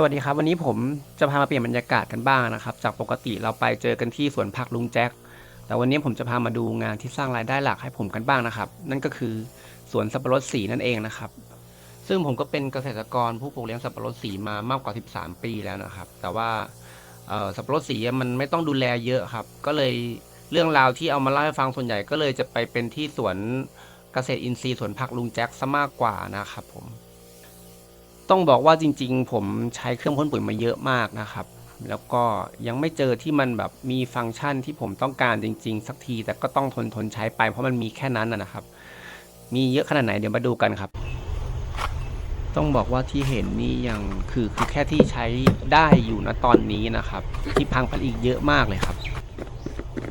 สวัสดีครับ วันนี้ผมจะพามาเปลี่ยนบรรยากาศกันบ้างนะครับ จากปกติเราไปเจอกันที่สวนผักลุงแจ็คแต่วันนี้ผมจะพามาดูงานที่สร้างรายได้หลักให้ผมกันบ้างนะครับ นั่นก็คือสวนสับปะรดสีนั่นเองนะครับ ซึ่งผมก็เป็นเกษตรกรผู้ปลูกเลี้ยงสับปะรดสีมามากกว่า 13 ปีแล้วนะครับ แต่ว่าสับปะรดสีมันไม่ต้องดูแลเยอะครับ ก็เลยเรื่องราวที่เอามาเล่าให้ฟังส่วนใหญ่ก็เลยจะไปเป็นที่สวนเกษตรอินทรีย์สวนผักลุงแจ็คซะมากกว่านะครับผม ต้องบอกว่าจริง ๆ ผมใช้เครื่องพ่นปุ๋ยมาเยอะมากนะครับ แล้วก็ยังไม่เจอที่มันแบบมีฟังก์ชันที่ผมต้องการจริง ๆ สักที แต่ก็ต้องทนทนใช้ไปเพราะมันมีแค่นั้นนะครับ มีเยอะขนาดไหนเดี๋ยวมาดูกันครับ ต้องบอกว่าที่เห็นนี่ยังคือคือแค่ที่ใช้ได้อยู่นะตอนนี้นะครับ ที่พังไปอีกเยอะมากเลยครับ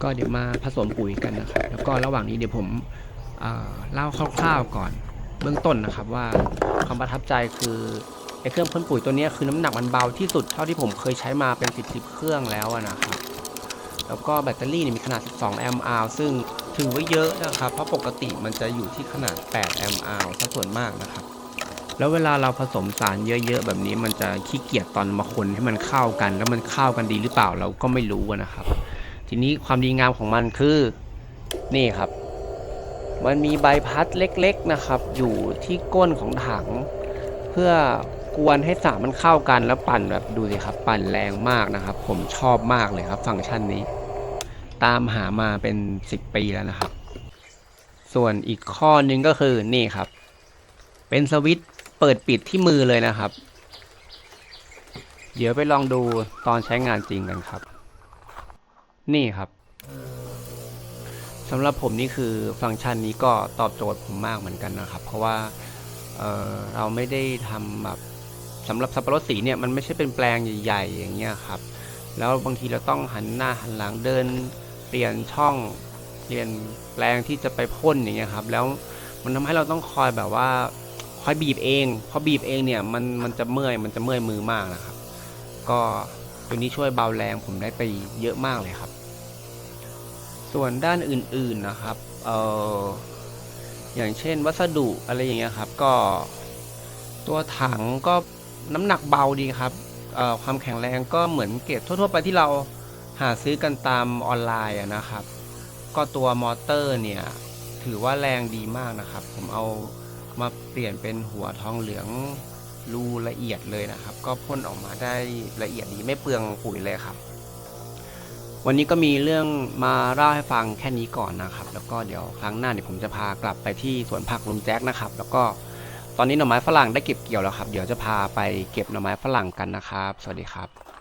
ก็เดี๋ยวมาผสมปุ๋ยกันนะครับ แล้วก็ระหว่างนี้เดี๋ยวผมเล่าคร่าวๆก่อน เบื้องต้นนะครับว่าความประทับใจคือไอ้เครื่องพ่นปุ๋ยตัวนี้คือน้ำหนักมันเบาที่สุดเท่าที่ผมเคยใช้มาเป็น 10 10เครื่องแล้วนะครับ แล้วก็แบตเตอรี่เนี่ยมีขนาด 12 แอมป์อซึ่งถือว่าเยอะนะครับ เพราะปกติมันจะอยู่ที่ขนาด 8 แอมป์อซะส่วนมากนะครับ แล้วเวลาเราผสมสารเยอะๆ แบบนี้มันจะขี้เกียจตอนมาคนให้มันเข้ากัน แล้วมันเข้ากันดีหรือเปล่าเราก็ไม่รู้นะครับ ทีนี้ความดีงามของมันคือนี่ครับ มันมีใบพัดเล็กๆนะครับ อยู่ที่ก้นของถัง เพื่อกวนให้สารมันเข้ากันแล้วปั่นแบบดูสิครับ ปั่นแรงมากนะครับ ผมชอบมากเลยครับ ฟังก์ชันนี้ ตามหามาเป็น 10 ปีแล้วนะครับ ส่วนอีกข้อหนึงก็คือนี่ครับ เป็นสวิตช์เปิดปิดที่มือเลยนะครับ เดี๋ยวไปลองดูตอนใช้งานจริงกันครับ นี่ครับ สำหรับผมนี่คือฟังก์ชันนี้ก็ตอบโจทย์ผมมากเหมือนกันนะครับ เพราะว่าเเราไม่ได้ทำแบบสำหรับสับปะรดสีเนี่ยมันไม่ใช่เป็นแปลงใหญ่ๆอย่างเงี้ยครับ แล้วบางทีเราต้องหันหน้าหันหลังเดินเปลี่ยนช่องเปลี่ยนแปลงที่จะไปพ่นอย่างเงี้ยครับ แล้วมันทำให้เราต้องคอยแบบว่าคอยบีบเองพอบีบเองเนี่ยมันมันจะเมื่อยมันจะเมื่อยมือมากนะครับ ก็ตัวนี้ช่วยเบาแรงผมได้ไปเยอะมากเลยครับ ส่วนด้านอื่นๆนะครับเอ่ออย่างเช่นวัสดุอะไรอย่างเงี้ยครับ ก็ตัวถังก็น้ำหนักเบาดีครับเอ่อความแข็งแรงก็เหมือนเกรดทั่วๆไปที่เราหาซื้อกันตามออนไลน์นะครับ ก็ตัวมอเตอร์เนี่ย ถือว่าแรงดีมากนะครับ ผมเอามาเปลี่ยนเป็นหัวทองเหลืองรูละเอียดเลยนะครับ ก็พ่นออกมาได้ละเอียดดีไม่เปลืองปุ๋ยเลยครับ วันนี้ก็มีเรื่องมาเล่าให้ฟังแค่นี้ก่อนนะครับ แล้วก็เดี๋ยวครั้งหน้าเนี่ยผมจะพากลับไปที่สวนผักลุงแจ็คนะครับ แล้วก็ตอนนี้หน่อไม้ฝรั่งได้เก็บเกี่ยวแล้วครับ เดี๋ยวจะพาไปเก็บหน่อไม้ฝรั่งกันนะครับ สวัสดีครับ